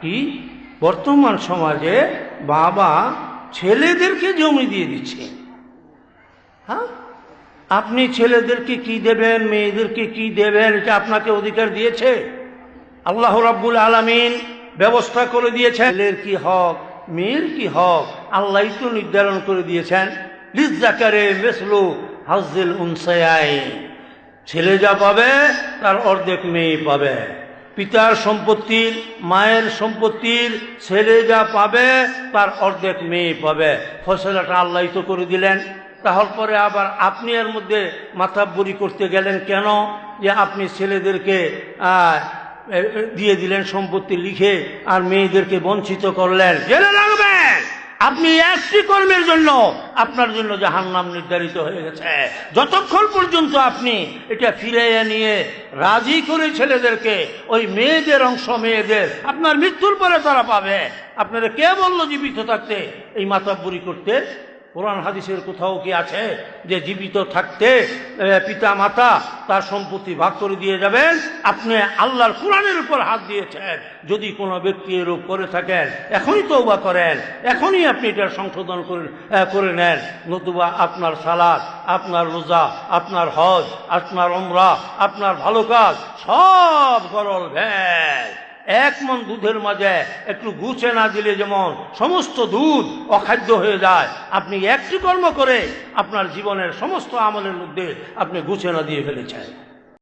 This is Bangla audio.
কি? বর্তমান সমাজে বাবা ছেলেদেরকে জমি দিয়ে দিচ্ছে। হ্যাঁ? আপনি ছেলেদেরকে কি দেবেন, মেয়েদেরকে কি দেবেন, এটা আপনাকে অধিকার দিয়েছে? আল্লাহ রাব্বুল আলামিন ব্যবস্থা করে দিয়েছেন। ছেলের কি হক, মেয়ের কি হক আল্লাহই তো নির্ধারণ করে দিয়েছেন। উনসায়াই ছেলে যা পাবে, তার অর্ধেক মেয়ে পাবে। পিতার সম্পত্তির, মায়ের সম্পত্তির ছেলে যা পাবে, তার অর্ধেক মেয়ে পাবে। ফসলাটা আল্লাহ তো করে দিলেন। তাহলে পরে আবার আপনি এর মধ্যে মাথাবুরি করতে গেলেন কেন? যে আপনি ছেলেদেরকে দিয়ে দিলেন সম্পত্তি লিখে, আর মেয়েদেরকে বঞ্চিত করলেন। জেনে রাখবেন! আপনি একটি কর্মের জন্য আপনার জন্য জাহান নাম নির্ধারিত হয়ে গেছে। যতক্ষণ পর্যন্ত আপনি এটা ফিরাইয়া নিয়ে রাজি করে ছেলেদেরকে, ওই মেয়েদের অংশ মেয়েদের, আপনার মৃত্যুর পরে তারা পাবে। আপনারা কে বলল জীবিত থাকতে? এই মাতাবুরি করতে? কোরআন হাদিসের কোথাও কি আছে যে জীবিত থাকতে পিতা মাতা তার সম্পত্তি ভাগ করে দিয়ে যাবেন? আপনি আল্লাহর কোরআনের উপর হাত দিয়েছেন। যদি কোনো ব্যক্তি এরূপ করে থাকেন, এখনই তৌবা করেন, এখনই আপনি এটার সংশোধন করে নেন। নতুবা আপনার সালাদ আপনার রোজা, আপনার হজ, আপনার অমরা আপনার ভালো কাজ, সব গরল ভ্যাস এক মন দুধের মাঝে একটু গুছে না দিলে যেমন সমস্ত দুধ অখাদ্য হয়ে যায়, আপনি একটি কর্ম করে আপনার জীবনের সমস্ত আমলের মধ্যে আপনি গুছে না দিয়ে ফেলেছেন।